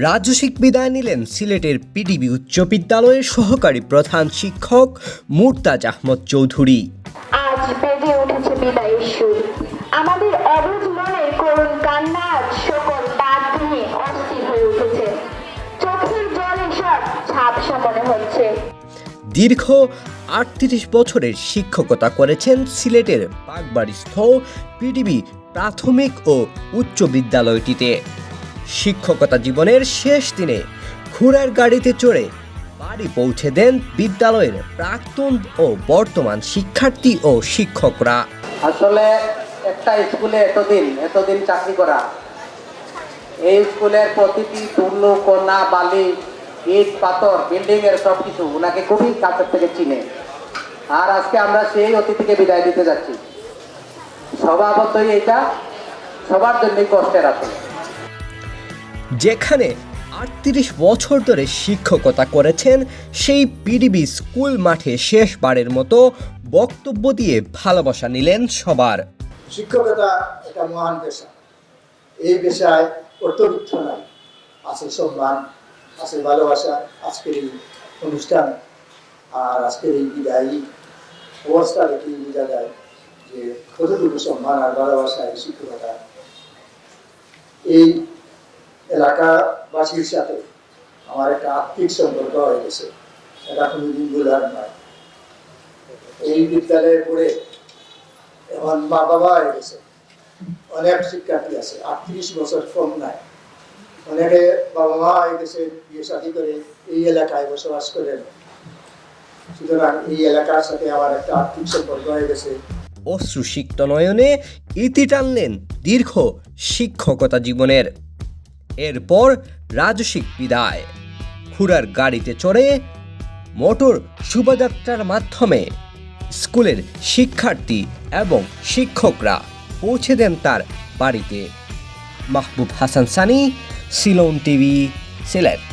রাজস্বিক বিদায় নিলেন সিলেটের পিডিবি উচ্চ বিদ্যালয়ের সহকারী প্রধান শিক্ষক মুরতাজ আহমদ চৌধুরী। আজ বেজে উঠেছে বিদায়ের সুর। আমাদের অবুঝ মনের করুণ কান্না আজ সকল বাদ ভেঙে অস্থির হয়ে উঠেছে। চোখের জলে সব ঝাপসা মনে হচ্ছে। দীর্ঘ আটত্রিশ বছরের শিক্ষকতা করেছেন সিলেটের বাগবাড়িস্থ পিডিবি প্রাথমিক ও উচ্চ বিদ্যালয়টিতে। শিক্ষকতা জীবনের শেষ দিনে ঘোড়ার গাড়িতে চড়ে বাড়ি পৌঁছে দেন বিদ্যালয়ের প্রাক্তন ও বর্তমান শিক্ষার্থী ও শিক্ষকরা। আসলে একটা স্কুলে এতদিন এতদিন চাকরি করা। এই স্কুলের প্রতিটি তুল্লু কন্যা বালি, ইট, পাথর, বিল্ডিং এর সব কিছু ওনাকে খুবই কাছের থেকে চিনে। আর আজকে আমরা সেই অতিথিকে বিদায় দিতে যাচ্ছি। স্বভাবতই এটা সবার জন্যই কষ্টের আসলে। যেখানে আটত্রিশ বছর ধরে শিক্ষকতা করেছেন, সেই পিডিবি স্কুল মাঠে শেষবারের মতো বক্তব্য দিয়ে ভালোবাসা নিলেন সবার। শিক্ষকতা একটা মহান পেশা। এই পেশায় অর্থবিত্ত নাই। আছে সম্মান, আছে ভালোবাসা, আজকের এই অনুষ্ঠান আর আজকের এই বিদায়ী। অবস্থা দেখে বোঝা যায় যে কতটুকু সম্মান আর ভালোবাসা এই শিক্ষকতা। এই এলাকাবাসীর সাথে আমার একটা আত্মিক সম্পর্ক হয়ে গেছে। এটা কোনোদিন ভুলার নয়। এই বিদ্যালয়ে পড়ে এখন মা বাবা হয়ে গেছে। অনেক শিক্ষার্থী আছে, আটত্রিশ বছর কম নাই। অনেকে বাবা মা হয়ে গেছে, বিয়ে শাদী করে এই এলাকায় বসবাস করেন। সুতরাং এই এলাকার সাথে আমার একটা আর্থিক সম্পর্ক হয়ে গেছে। অশ্রুসিক্ত নয়নে ইতি টানলেন দীর্ঘ শিক্ষকতা জীবনের। এরপর রাজসিক বিদায়। খুড়ার গাড়িতে চড়ে মোটর শোভাযাত্রার মাধ্যমে স্কুলের শিক্ষার্থী এবং শিক্ষকরা পৌঁছে দেন তার বাড়িতে। মাহবুব হাসান সানি, সিলোন টিভি, সিলেট।